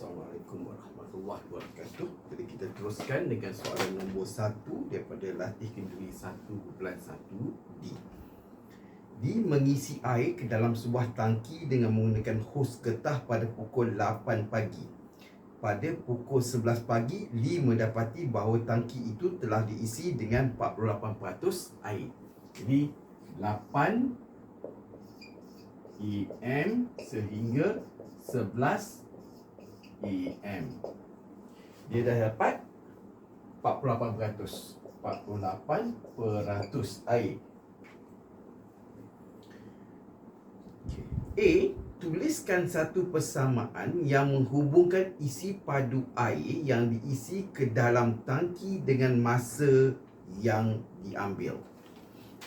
Assalamualaikum warahmatullahi wabarakatuh. Jadi kita teruskan dengan soalan nombor satu daripada latih kenduri 1.1 D. D mengisi air ke dalam sebuah tangki dengan menggunakan hos getah pada pukul 8 pagi. Pada pukul 11 pagi, Lee mendapati bahawa tangki itu telah diisi dengan 48% air. Jadi 8 EM sehingga 11 AM. Dia dah dapat 48%. 48% air. A tuliskan satu persamaan yang menghubungkan isi padu air yang diisi ke dalam tangki dengan masa yang diambil.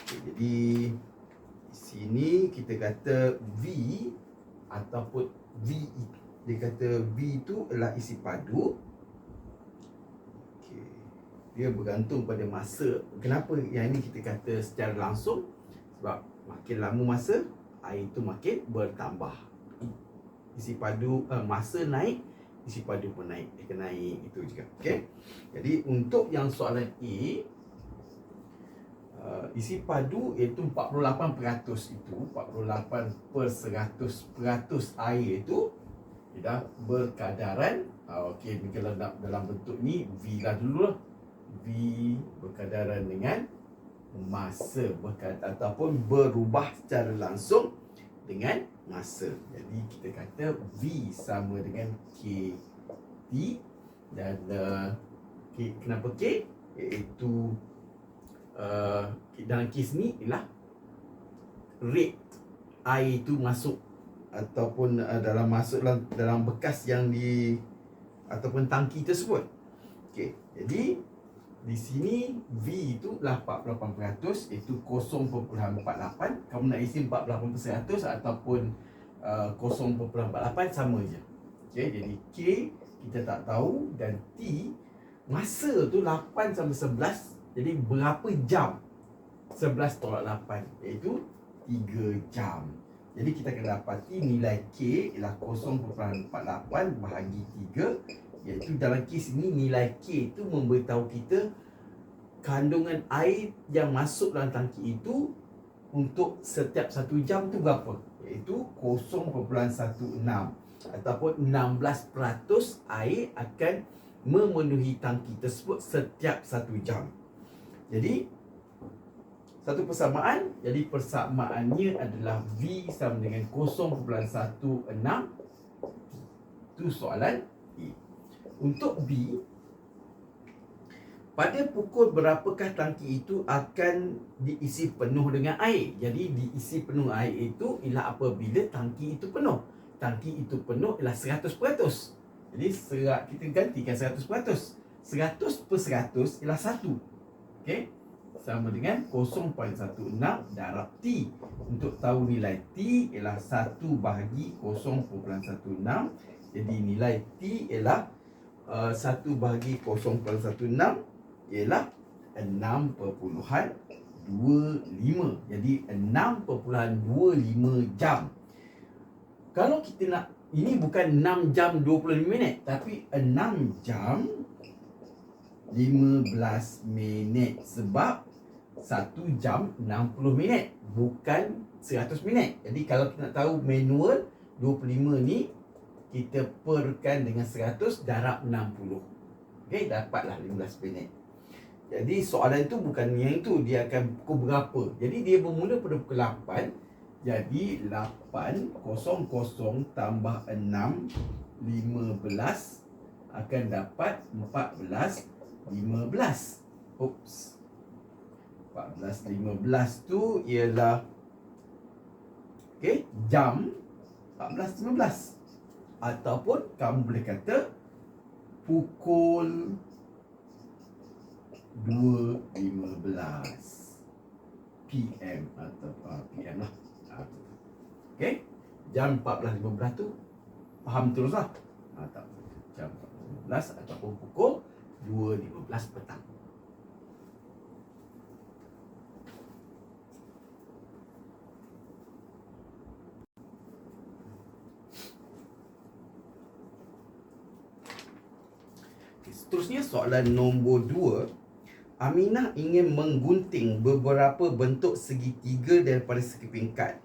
Okay, jadi di sini kita kata V ataupun V dia kata V itu adalah isi padu. Okay. Dia bergantung pada masa. Kenapa yang ini kita kata secara langsung? Sebab makin lama masa, air itu makin bertambah. Isi padu uh, masa naik, isi padu pun naik. Dia akan naik itu juga. Okay. Jadi untuk yang soalan A, uh, isi padu iaitu 48% itu, 48 per 100 air itu tidak berkadaran. Uh, okey kalau nak dalam bentuk ni v lah dulu lah. V berkadaran dengan masa berkata ataupun berubah secara langsung dengan masa. Jadi kita kata v sama dengan k t dan uh, k, kenapa k? Iaitu uh, dalam kes ni ialah rate air itu masuk ataupun uh, dalam masuk dalam, dalam bekas yang di ataupun tangki tersebut. Okey. Jadi di sini V itu lah 48% iaitu 0.48 kamu nak isi 48% ataupun uh, 0.48 sama je. Okey, jadi K kita tak tahu dan T masa tu 8 sampai 11 jadi berapa jam 11 tolak 8 iaitu 3 jam. Jadi kita akan dapati nilai K ialah 0.48 bahagi 3 iaitu dalam kes ini nilai K itu memberitahu kita kandungan air yang masuk dalam tangki itu untuk setiap satu jam tu berapa? Iaitu 0.16 ataupun 16% air akan memenuhi tangki tersebut setiap satu jam. Jadi satu persamaan jadi persamaannya adalah V sama dengan 0.16 itu soalan A. Untuk B pada pukul berapakah tangki itu akan diisi penuh dengan air? Jadi diisi penuh air itu ialah apabila tangki itu penuh. Tangki itu penuh ialah 100% jadi serat kita gantikan 100% 100 per 100 ialah 1 okey sama dengan 0.16 darab T. Untuk tahu nilai T ialah 1 bahagi 0.16. Jadi nilai T ialah uh, 1 bahagi 0.16 ialah 6.25. Jadi 6.25 jam. Kalau kita nak ini bukan 6 jam 25 minit tapi 6 jam 15 minit sebab satu jam 60 minit bukan 100 minit. Jadi kalau kita nak tahu manual 25 ni kita perkan dengan 100 darab 60. Okey, dapatlah 15 minit. Jadi soalan itu bukan yang itu, dia akan pukul berapa. Jadi dia bermula pada pukul 8. Jadi 8 kosong kosong tambah 6 15 akan dapat 14 15. Oops. 14 15 tu ialah okey jam 14 15 ataupun kamu boleh kata pukul 2.15 PM atau uh, PM lah. Uh, Okay Jam 14.15 tu Faham terus lah Atau jam 14.15 ataupun pukul 2.15 petang seterusnya soalan nombor 2. Aminah ingin menggunting beberapa bentuk segitiga daripada segi pingkat.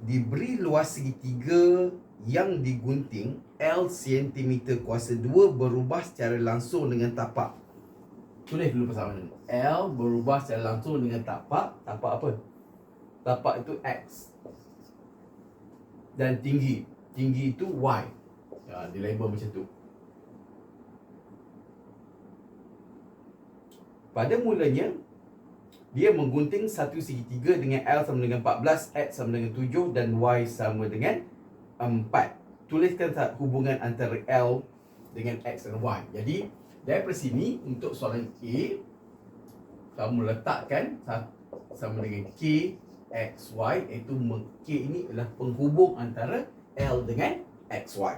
Diberi luas segitiga yang digunting L cm kuasa 2 berubah secara langsung dengan tapak. Tulis dulu persamaan ni. L berubah secara langsung dengan tapak. Tapak apa? Tapak itu X. Dan tinggi. Tinggi itu Y. Ya, dia label macam tu. Pada mulanya, dia menggunting satu segitiga dengan L sama dengan 14, X sama dengan 7 dan Y sama dengan 4. Tuliskan hubungan antara L dengan X dan Y. Jadi, daripada sini, untuk soalan A, kamu letakkan sa- sama dengan K, X, Y, iaitu K ini adalah penghubung antara L dengan X, Y.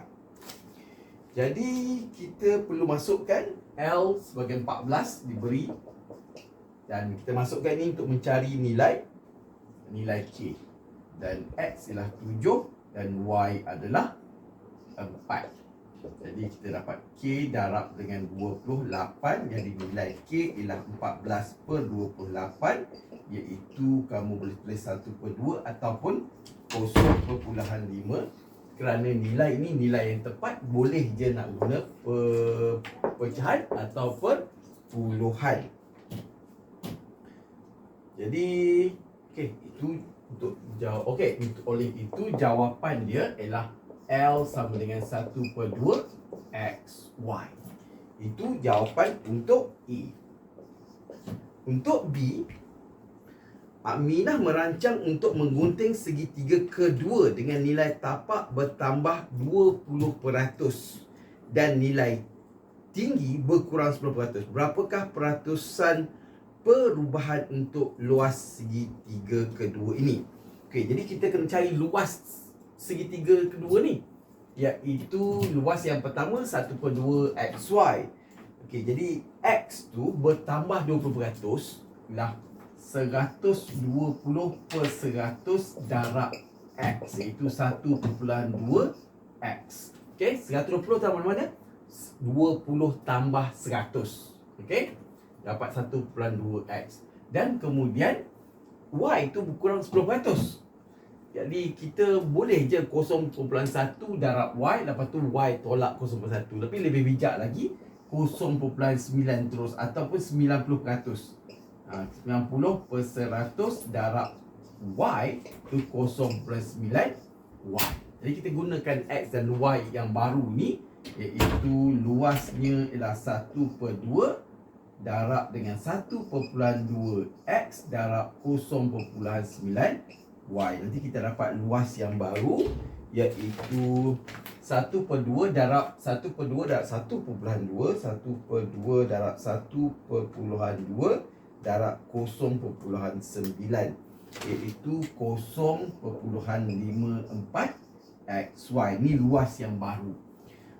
Jadi kita perlu masukkan L sebagai 14 diberi. Dan kita masukkan ini untuk mencari nilai nilai K. Dan X ialah 7 dan Y adalah 4 jadi kita dapat K darab dengan 28 jadi nilai K ialah 14 per 28 iaitu kamu boleh tulis 1 per 2 ataupun 0.5 kerana nilai ini nilai yang tepat boleh je nak guna pecahan atau per puluhan jadi okey itu untuk jawab okey itu oleh itu jawapan dia ialah L sama dengan 1 per 2 X Y. Itu jawapan untuk E. Untuk B, Aminah merancang untuk menggunting segitiga kedua dengan nilai tapak bertambah 20% dan nilai tinggi berkurang 10%. Berapakah peratusan perubahan untuk luas segitiga kedua ini? Okey, jadi kita kena cari luas segitiga kedua ni iaitu luas yang pertama 1 per 2 XY Okey, jadi X tu bertambah 20% Ialah 120 per 100 darab X iaitu 1.2 X. Okey, 120 tambah mana? 20 tambah 100. Okey? Dapat 1.2 X. Dan kemudian Y tu berkurang 10%. Jadi kita boleh je 0.1 darab Y Lepas tu Y tolak 0.1 Tapi lebih bijak lagi 0.9 terus Ataupun 90% ha, 90 per 100 darab Y tu 0 plus 9 Y. Jadi kita gunakan X dan Y yang baru ni Iaitu luasnya ialah 1 per 2 Darab dengan 1.2 X darab 0.9 Y. Nanti kita dapat luas yang baru Iaitu 1 per 2 darab 1 per 2 darab 1.2 1 per 2 darab 1.2 Darab 0.9 Iaitu 0.54 XY Ni luas yang baru.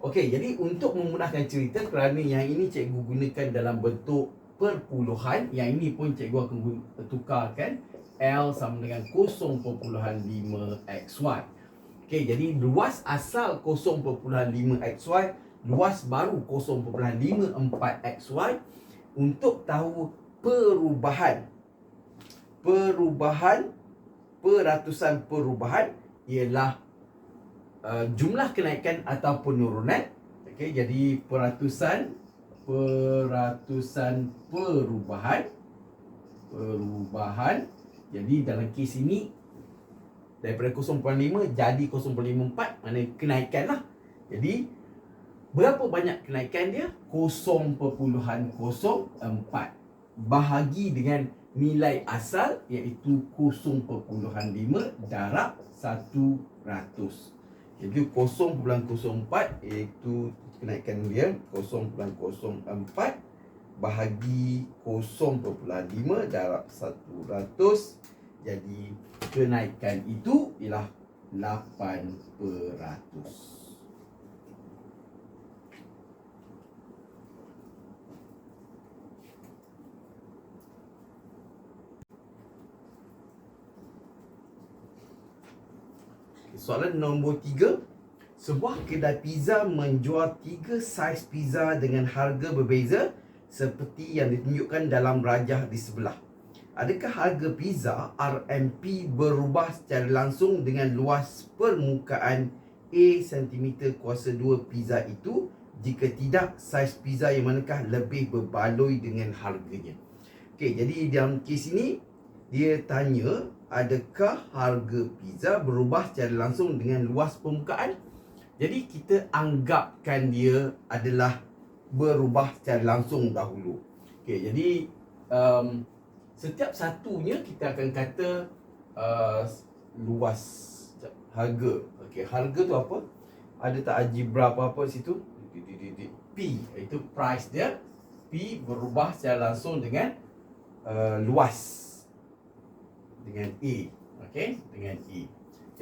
Okey, jadi untuk memudahkan cerita kerana yang ini cikgu gunakan dalam bentuk perpuluhan Yang ini pun cikgu akan tukarkan L sama dengan 0.5 XY Okey, jadi luas asal 0.5 XY Luas baru 0.54 XY Untuk tahu perubahan. Perubahan Peratusan perubahan Ialah uh, Jumlah kenaikan atau penurunan. Okey, jadi peratusan Peratusan perubahan Perubahan. Jadi dalam kes ini Daripada 0.5 jadi 0.54 Mana kenaikan lah. Jadi Berapa banyak kenaikan dia? 0.04 Bahagi dengan nilai asal Iaitu 0.5 darab 100 Jadi 0.04 Iaitu kenaikan dia 0.04 Bahagi 0.5 darab 100 Jadi kenaikan itu ialah 8%. Soalan nombor tiga Sebuah kedai pizza menjual tiga saiz pizza dengan harga berbeza seperti yang ditunjukkan dalam rajah di sebelah. Adakah harga pizza RMP berubah secara langsung dengan luas permukaan A cm kuasa 2 pizza itu? Jika tidak, saiz pizza yang manakah lebih berbaloi dengan harganya? Okey, jadi dalam kes ini dia tanya adakah harga pizza berubah secara langsung dengan luas permukaan? Jadi kita anggapkan dia adalah berubah secara langsung dahulu. Okey, jadi um, setiap satunya kita akan kata uh, luas harga. Okey, harga tu apa? Ada tak algebra apa-apa situ? P itu price dia. P berubah secara langsung dengan uh, luas dengan A. Okey, dengan A.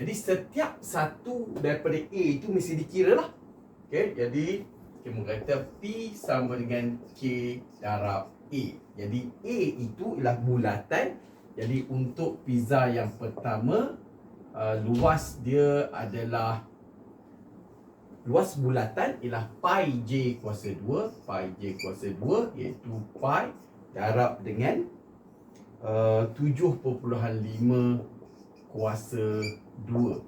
Jadi setiap satu daripada A itu mesti dikira lah. Okey, jadi kita kata P sama dengan K darab A. Jadi A itu ialah bulatan. Jadi untuk pizza yang pertama uh, luas dia adalah luas bulatan ialah pi j kuasa 2, pi j kuasa 2 iaitu pi darab dengan uh, 7.5 kuasa 2.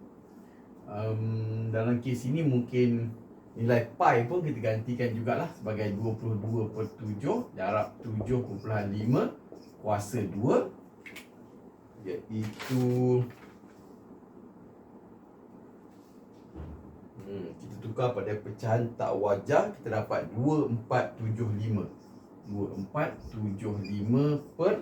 Um, dalam kes ini mungkin nilai pi pun kita gantikan jugalah sebagai 22 per 7 darab 7.5 kuasa 2 iaitu hmm, kita tukar pada pecahan tak wajar kita dapat 2475 2475 per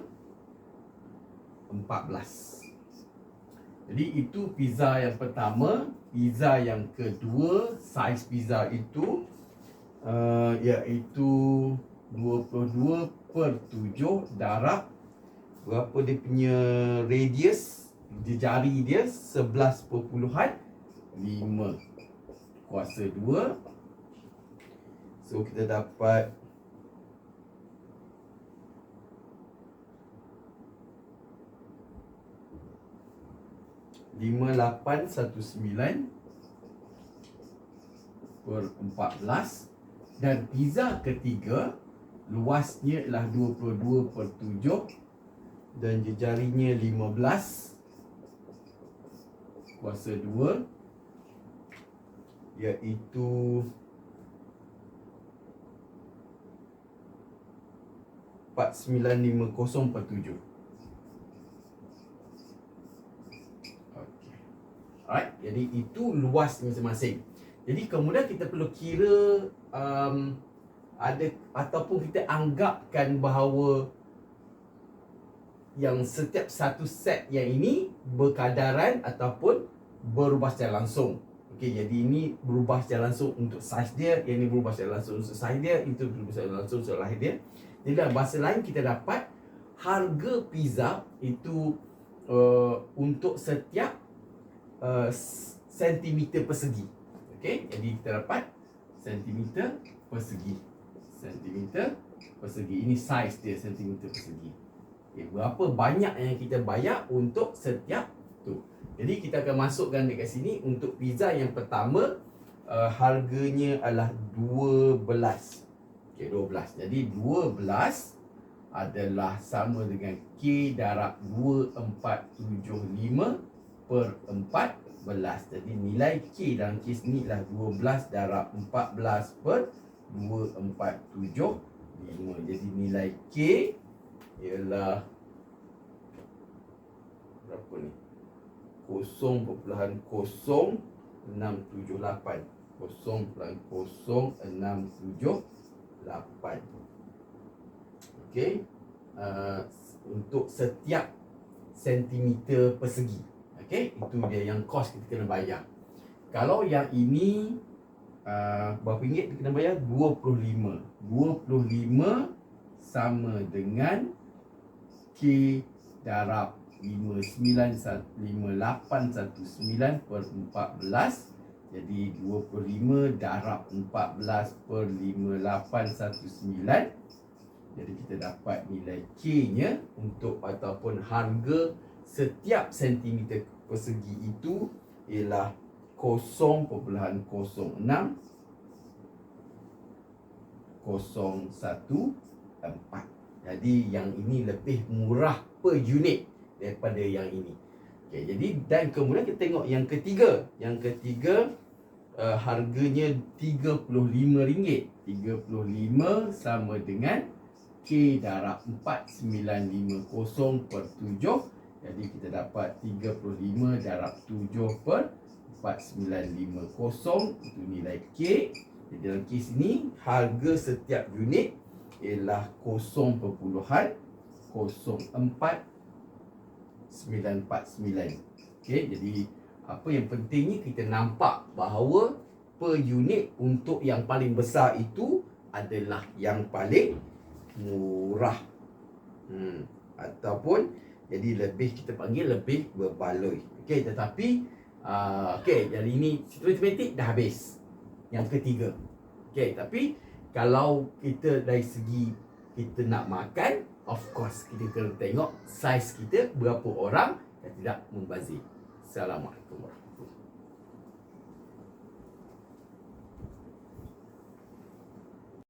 14 jadi itu pizza yang pertama Pizza yang kedua Saiz pizza itu uh, Iaitu 22 per 7 Darab. Berapa dia punya radius Jari dia 11.5 Kuasa 2 So kita dapat 5819 per 14 dan pizza ketiga luasnya ialah 22 per 7 dan jejarinya 15 kuasa 2 iaitu 4950 per 7 Alright, jadi itu luas masing-masing. Jadi kemudian kita perlu kira um, ada ataupun kita anggapkan bahawa yang setiap satu set yang ini berkadaran ataupun berubah secara langsung. Okey, jadi ini berubah secara langsung untuk saiz dia, yang ini berubah secara langsung untuk saiz dia, itu berubah secara langsung untuk lahir dia. Jadi dalam bahasa lain kita dapat harga pizza itu uh, untuk setiap uh, sentimeter persegi. Okey, jadi kita dapat sentimeter persegi. Sentimeter persegi. Ini saiz dia sentimeter persegi. Okay, berapa banyak yang kita bayar untuk setiap tu. Jadi kita akan masukkan dekat sini untuk pizza yang pertama uh, harganya adalah 12. Okey, 12. Jadi 12 adalah sama dengan K darab 2475 per 14. Jadi nilai K dalam kes ni adalah 12 darab 14 per 2475. Jadi nilai K ialah berapa ni? 0.0678 0.0678 Okey uh, Untuk setiap sentimeter persegi Okey, itu dia yang kos kita kena bayar. Kalau yang ini uh, Berapa ringgit kita kena bayar? 25 25 sama dengan K darab 595819 per 14 Jadi 25 darab 14 per 5819 Jadi kita dapat nilai K nya Untuk ataupun harga setiap sentimeter persegi itu Ialah 0.06 014 Jadi yang ini lebih murah per unit daripada yang ini. Okay, jadi dan kemudian kita tengok yang ketiga. Yang ketiga uh, harganya RM35. 35 sama dengan K darab 4950 per 7. Jadi kita dapat 35 darab 7 per 4950 itu nilai K. Jadi dalam kes ini harga setiap unit ialah 0.04 Okey, jadi apa yang pentingnya kita nampak bahawa per unit untuk yang paling besar itu adalah yang paling murah. Hmm. Ataupun jadi lebih kita panggil lebih berbaloi. Okey, tetapi uh, okey, jadi ini matematik dah habis. Yang ketiga. Okey, tapi kalau kita dari segi kita nak makan, of course kita kena tengok saiz kita berapa orang dan tidak membazir. Assalamualaikum warahmatullahi